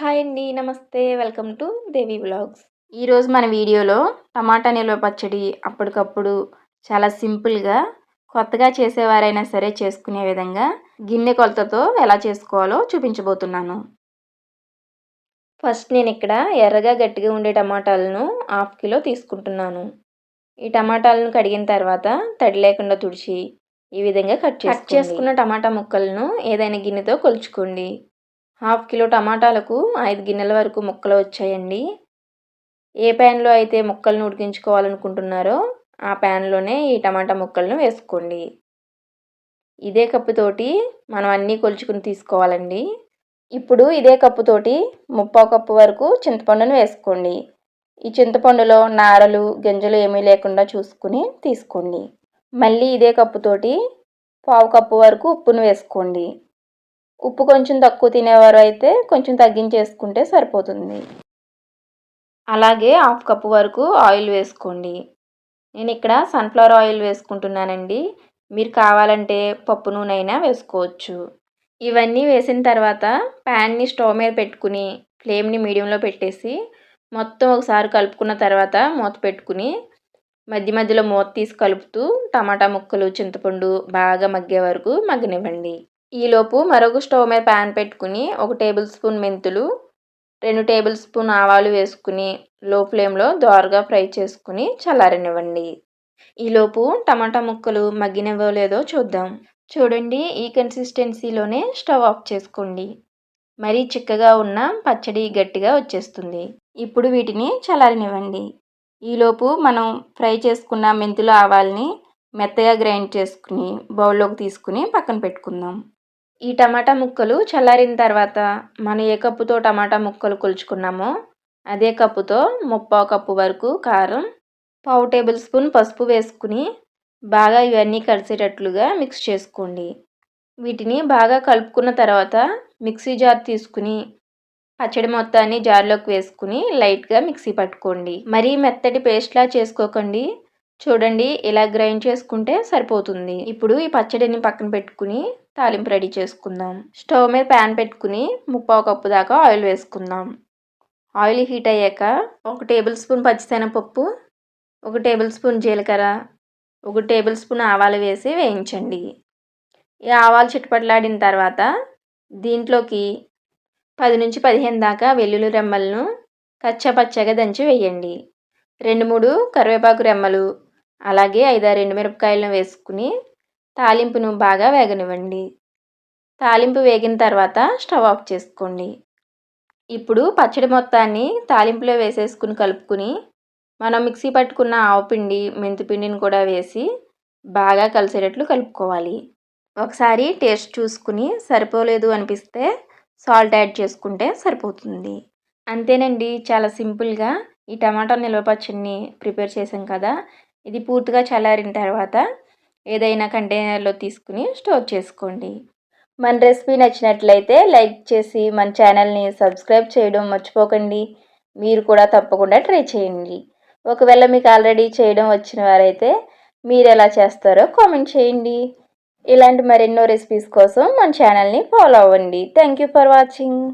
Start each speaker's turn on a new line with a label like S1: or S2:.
S1: Hi అండి నమస్తే. Welcome to Devi vlogs. ఈరోజు మన వీడియోలో టమాటా నిల్వ పచ్చడి అప్పటికప్పుడు చాలా సింపుల్గా కొత్తగా చేసేవారైనా సరే చేసుకునే విధంగా గిన్నె కొలతతో ఎలా చేసుకోవాలో చూపించబోతున్నాను. ఫస్ట్ నేను ఇక్కడ ఎర్రగా గట్టిగా ఉండే టమాటాలను హాఫ్ కిలో తీసుకుంటున్నాను. ఈ టమాటాలను కడిగిన తర్వాత తడి లేకుండా తుడిచి ఈ విధంగా కట్ కట్ చేసుకున్న టమాటా ముక్కలను ఏదైనా గిన్నెతో కొలుచుకోండి. హాఫ్ కిలో టమాటాలకు ఐదు గిన్నెల వరకు ముక్కలు వచ్చాయండి. ఏ ప్యాన్లో అయితే ముక్కలను ఉడికించుకోవాలనుకుంటున్నారో ఆ ప్యాన్లోనే ఈ టమాటా ముక్కలను వేసుకోండి. ఇదే కప్పుతోటి మనం అన్నీ కొలుచుకుని తీసుకోవాలండి. ఇప్పుడు ఇదే కప్పుతోటి ముప్పావు కప్పు వరకు చింతపండును వేసుకోండి. ఈ చింతపండులో నారలు గింజలు ఏమీ లేకుండా చూసుకుని తీసుకోండి. మళ్ళీ ఇదే కప్పుతోటి పావు కప్పు వరకు ఉప్పును వేసుకోండి. ఉప్పు కొంచెం తక్కువ తినేవారు అయితే కొంచెం తగ్గించేసుకుంటే సరిపోతుంది. అలాగే హాఫ్ కప్పు వరకు ఆయిల్ వేసుకోండి. నేను ఇక్కడ సన్ఫ్లవర్ ఆయిల్ వేసుకుంటున్నానండి. మీరు కావాలంటే పప్పు నూనె అయినా వేసుకోవచ్చు. ఇవన్నీ వేసిన తర్వాత ప్యాన్ని స్టవ్ మీద పెట్టుకుని ఫ్లేమ్ని మీడియంలో పెట్టేసి మొత్తం ఒకసారి కలుపుకున్న తర్వాత మూత పెట్టుకుని మధ్య మధ్యలో మూత తీసి కలుపుతూ టమాటా ముక్కలు చింతపండు బాగా మగ్గే వరకు మగ్గనివ్వండి. ఈలోపు మరొక స్టవ్ మీద ప్యాన్ పెట్టుకుని ఒక టేబుల్ స్పూన్ మెంతులు రెండు టేబుల్ స్పూన్ ఆవాలు వేసుకుని లో ఫ్లేమ్లో దోరగా ఫ్రై చేసుకుని చల్లారనివ్వండి. ఈలోపు టమాటా ముక్కలు మగ్గినవో లేదో చూద్దాం. చూడండి ఈ కన్సిస్టెన్సీలోనే స్టవ్ ఆఫ్ చేసుకోండి. మరీ చిక్కగా ఉన్న పచ్చడి గట్టిగా వచ్చేస్తుంది. ఇప్పుడు వీటిని చల్లారనివ్వండి. ఈలోపు మనం ఫ్రై చేసుకున్న మెంతులు ఆవాల్ని మెత్తగా గ్రైండ్ చేసుకుని బౌల్లోకి తీసుకుని పక్కన పెట్టుకుందాం. ఈ టమాటా ముక్కలు చల్లారిన తర్వాత మనం ఏ కప్పుతో టమాటా ముక్కలు కొలుచుకున్నామో అదే కప్పుతో ముప్పావు కప్పు వరకు కారం పావు టేబుల్ స్పూన్ పసుపు వేసుకుని బాగా ఇవన్నీ కలిసేటట్లుగా మిక్స్ చేసుకోండి. వీటిని బాగా కలుపుకున్న తర్వాత మిక్సీ జార్ తీసుకుని పచ్చడి మొత్తాన్ని జార్లోకి వేసుకుని లైట్గా మిక్సీ పట్టుకోండి. మరీ మెత్తటి పేస్ట్లా చేసుకోకండి. చూడండి ఇలా గ్రైండ్ చేసుకుంటే సరిపోతుంది. ఇప్పుడు ఈ పచ్చడిని పక్కన పెట్టుకుని తాలింపు రెడీ చేసుకుందాం. స్టవ్ మీద ప్యాన్ పెట్టుకుని ముప్పావు కప్పు దాకా ఆయిల్ వేసుకుందాం. ఆయిల్ హీట్ అయ్యాక ఒక టేబుల్ స్పూన్ పచ్చిశనగపప్పు ఒక టేబుల్ స్పూన్ జీలకర్ర ఒక టేబుల్ స్పూన్ ఆవాలు వేసి వేయించండి. ఈ ఆవాలు చిటపట్లాడిన తర్వాత దీంట్లోకి పది నుంచి పదిహేను దాకా వెల్లుల్లి రెమ్మలను కచ్చపచ్చగా దంచి వేయండి. రెండు మూడు కరివేపాకు రెమ్మలు అలాగే ఐదారు మిరపకాయలను వేసుకుని తాలింపును బాగా వేగనివ్వండి. తాలింపు వేగిన తర్వాత స్టవ్ ఆఫ్ చేసుకోండి. ఇప్పుడు పచ్చడి మొత్తాన్ని తాలింపులో వేసేసుకుని కలుపుకుని మనం మిక్సీ పట్టుకున్న ఆవపిండి మెంతిపిండిని కూడా వేసి బాగా కలిసేటట్లు కలుపుకోవాలి. ఒకసారి టేస్ట్ చూసుకుని సరిపోలేదు అనిపిస్తే సాల్ట్ యాడ్ చేసుకుంటే సరిపోతుంది. అంతేనండి చాలా సింపుల్గా ఈ టమాటా నిల్వ పచ్చడిని ప్రిపేర్ చేసాం కదా ఇది పూర్తిగా చల్లారిన తర్వాత ఏదైనా కంటైనర్లో తీసుకుని స్టోర్ చేసుకోండి. మన రెసిపీ నచ్చినట్లయితే లైక్ చేసి మన ఛానల్ని సబ్స్క్రైబ్ చేయడం మర్చిపోకండి. మీరు కూడా తప్పకుండా ట్రై చేయండి. ఒకవేళ మీకు ఆల్రెడీ చేయడం వచ్చిన వారైతే మీరు ఎలా చేస్తారో కామెంట్ చేయండి. ఇలాంటి మరెన్నో రెసిపీస్ కోసం మన ఛానల్ని ఫాలో అవ్వండి. Thank you for watching.